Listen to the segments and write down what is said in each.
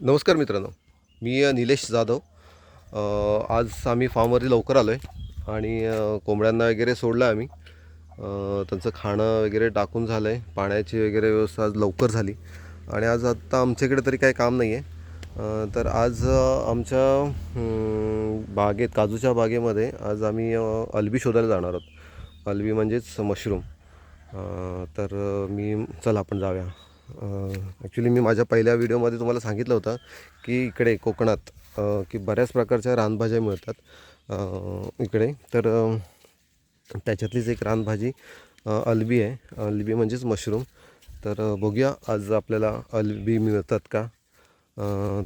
नमस्कार मित्रांनो. मी निलेश जाधव. आज आम्ही फार्मवरती लवकर आलो आहे आणि कोंबड्यांना वगैरे सोडलं आहे आम्ही त्यांचं खाणं वगैरे टाकून झालं आहे पाण्याची वगैरे व्यवस्था आज लवकर झाली. आणि आज आत्ता आमच्याकडे तरी काही काम नाही आहे तर आज आमच्या बागेत काजूच्या बागेमध्ये आज आम्ही अल्बी शोधायला जाणार आहोत. अल्बी म्हणजेच मशरूम. तर मी चला आपण जाऊया. ॲक्च्युली मी माझ्या पहिल्या व्हिडिओमध्ये तुम्हाला सांगितलं होतं की इकडे कोकणात की बऱ्याच प्रकारच्या रानभाज्या मिळतात इकडे. तर त्याच्यातलीच एक रानभाजी अल्बी आहे. अल्बी म्हणजेच मशरूम. तर बघूया आज आपल्याला अल्बी मिळतात का?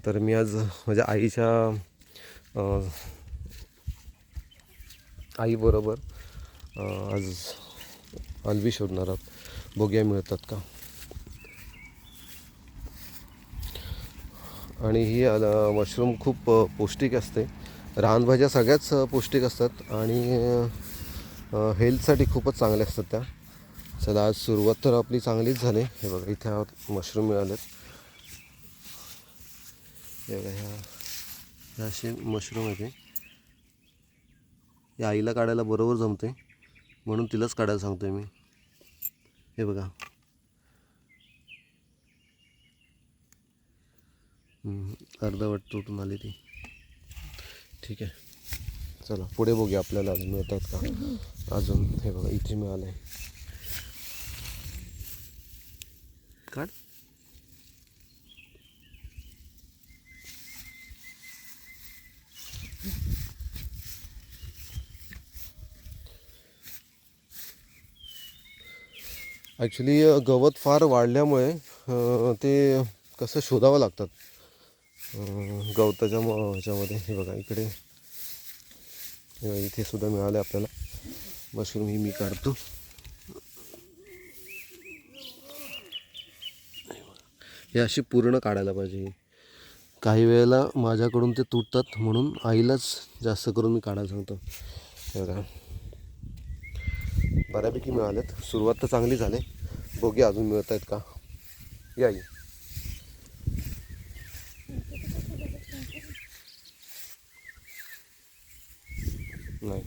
तर मी आज माझ्या आईच्या आईबरोबर आज अल्बी शोधणार आहोत. बघूया मिळतात का? आणि ही मशरूम खूप पौष्टिक असते. रानभाज्या सगळ्याच पौष्टिक असतात आणि हेल्थसाठी खूपच चांगल्या असतात त्या. चला आज सुरुवात तर आपली चांगलीच झाली. हे बघा इथे मशरूम मिळालेत. हे बघा ह्या ह्या असे मशरूम आहे ते. या आईला काढायला बरोबर जमते. म्हणून तिलाच काढायला सांगतोय मी. हे बघा. अर्धवट तुटून आली ती. ठीक आहे. चला पुढे बघूया आपल्याला अजून मिळतात का? अजून हे बघा इथे मिळालं आहे काढ. ॲक्च्युली गवत फार वाढल्यामुळे ते कसं शोधावं लागतात? गवताच्या ह्याच्यामध्ये हे बघा इकडे. इथे सुद्धा मिळाले आपल्याला. मशरूम ही मी काढतो. हे अशी पूर्ण काढायला पाहिजे. काही वेळेला माझ्याकडून ते तुटतात म्हणून आईलाच जास्त करून मी काढायला सांगतो. हे बघा. बऱ्यापैकी मिळाल्यात सुरुवात तर चांगली झाली. बघूया अजून मिळत आहेत का? या आई. नाही.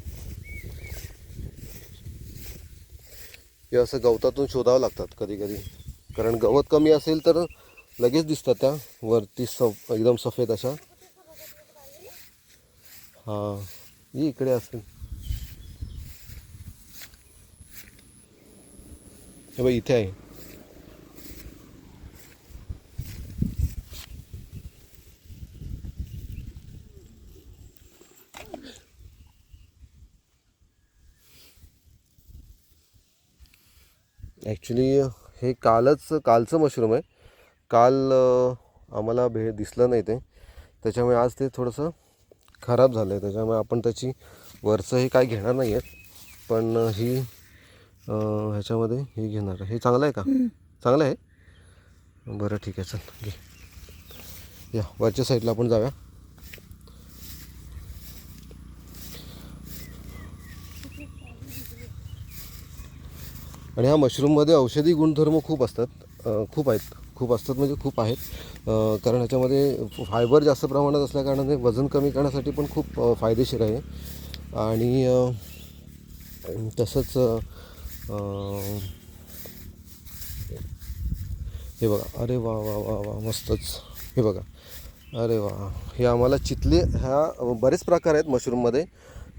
हे असं गवतातून शोधावं लागतात कधी कधी कारण गवत कमी असेल तर लगेच दिसतात त्या. वरती सफ एकदम सफेद अशा. हां. ही इकडे असेल. हे बघ इथे आहे. ॲक्च्युली हे कालच कालचं मशरूम आहे. काल आम्हाला भे दिसलं नाही ते. त्याच्यामुळे आज ते थोडंसं खराब झालं आहे त्याच्यामुळे आपण त्याची वरचं हे काय घेणार नाही आहेत पण ही ह्याच्यामध्ये हे घेणार. आहे. हे चांगलं आहे का? चांगलं आहे? बरं ठीक आहे. चल घे. या वरच्या साईडला आपण जाऊया. आणि ह्या मशरूममध्ये औषधी गुणधर्म खूप असतात. खूप आहेत. खूप असतात म्हणजे खूप आहेत. कारण ह्याच्यामध्ये फायबर जास्त प्रमाणात असल्याकारणाने वजन कमी करण्यासाठी पण खूप फायदेशीर आहे. आणि तसंच हे बघा. अरे वा वा वा वा मस्तच. हे बघा. अरे वा. हे आम्हाला चितले ह्या बरेच प्रकार आहेत मशरूममध्ये.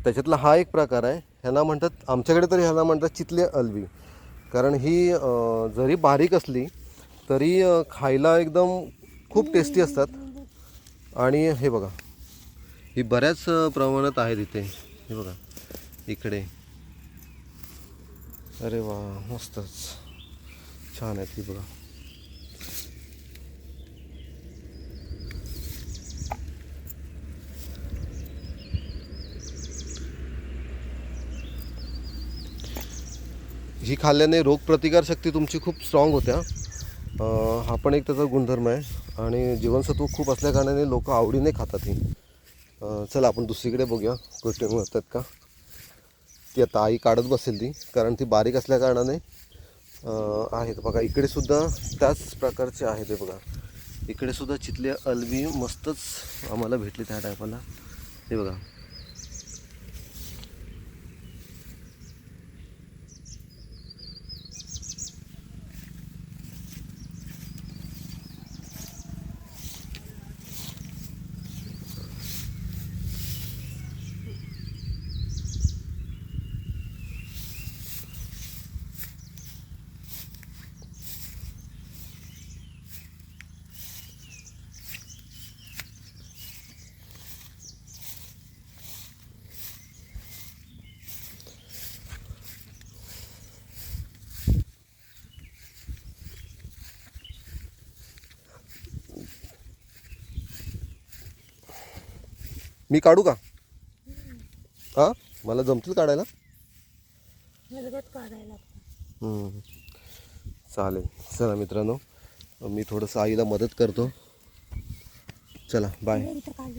त्याच्यातला हा एक प्रकार आहे. ह्यांना म्हणतात आमच्याकडे तरी ह्याला म्हणतात चितले अल्बी कारण ही जरी बारीक असली तरी खायला एकदम खूप टेस्टी असतात. आणि हे बघा ही बऱ्याच प्रमाणात आहेत इथे. हे बघा इकडे. अरे वा मस्तच. छान आहेत ही बघा. ही खाल्ल्याने रोगप्रतिकारशक्ती तुमची खूप स्ट्रॉंग होत्या. हा पण एक त्याचा गुणधर्म आहे. आणि जीवनसत्व खूप असल्याकारणाने लोक आवडीने खातात ही. चला आपण दुसरीकडे बघूया. कृत्रिम असतात का? ती आता आई काढत बसेल ती कारण ती बारीक असल्याकारणाने आहेत. बघा इकडे सुद्धा त्याच प्रकारचे आहेत हे बघा. इकडे सुद्धा चितले अलवी मस्तच आम्हाला भेटले त्या टायपाला हे बघा. मी काढू का? हां? मला जमतील काढायला? हम्म. चालेल. चला मित्रांनो मी थोडंसं आईला मदत करतो. चला बाय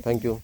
थँक्यू